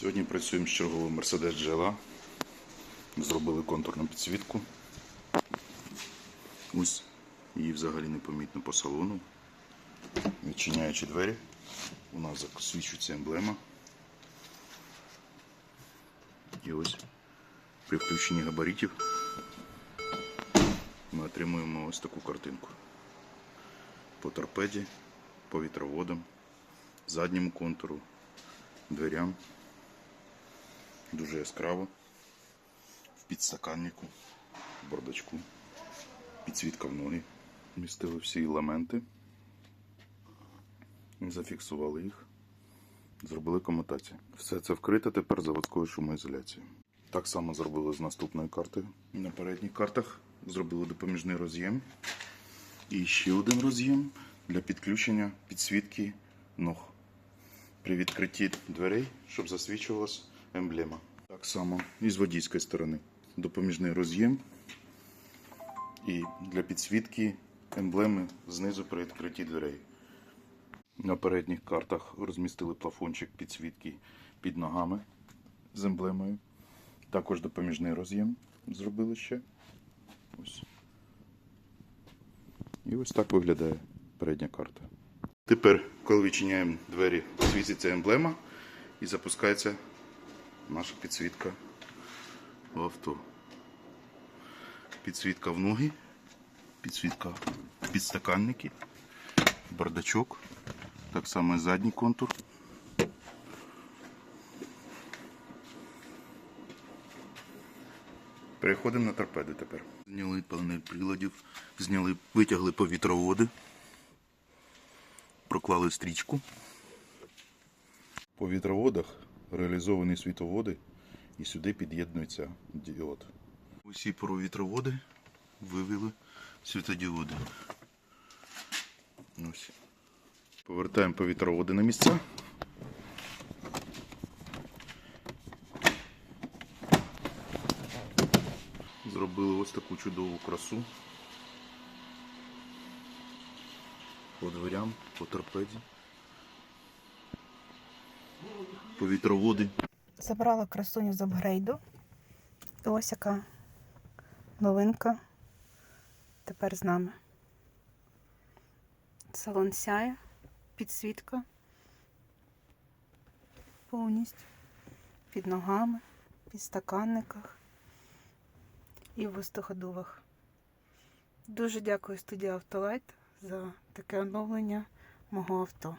Сьогодні працюємо з черговим Mercedes GLA. Зробили контурну підсвітку. Ось її взагалі непомітно по салону. Відчиняючи двері, у нас засвічується емблема. І ось при включенні габаритів ми отримуємо ось таку картинку. По торпеді, по вітроводам, задньому контуру, дверям. Дуже яскраво. В підстаканнику, в бардачку, підсвітка в ноги. Містили всі елементи. Зафіксували їх. Зробили комутацію. Все це вкрите тепер заводською шумоізоляцією. Так само зробили з наступною картою. На передніх картах зробили допоміжний роз'єм. І ще один роз'єм для підключення підсвітки ног при відкритті дверей, щоб засвічувалась емблема. Так само і з водійської сторони. Допоміжний роз'єм і для підсвітки емблеми знизу при відкритті дверей. На передніх картах розмістили плафончик підсвітки під ногами з емблемою. Також допоміжний роз'єм зробили ще. Ось. І ось так виглядає передня карта. Тепер, коли відчиняємо двері, світиться емблема і запускається наша підсвітка в авто. Підсвітка в ноги, підсвітка підстаканники, бардачок, так само і задній контур. Переходимо на торпеди тепер. Зняли панель приладів, зняли, витягли повітроводи, проклали стрічку. По вітроводах реалізовані світоводи і сюди під'єднується діод. Усі провітроводи вивели світодіоди. Ось. Повертаємо повітроводи на місця. Зробили ось таку чудову красу. По дверям, по торпеді. Повітроводи. Забрала красуню з апгрейду. Ось яка новинка тепер з нами. Салон сяє, підсвітка повністю під ногами, під стаканниках і в воздуходувах. Дуже дякую студії Автолайт за таке оновлення мого авто.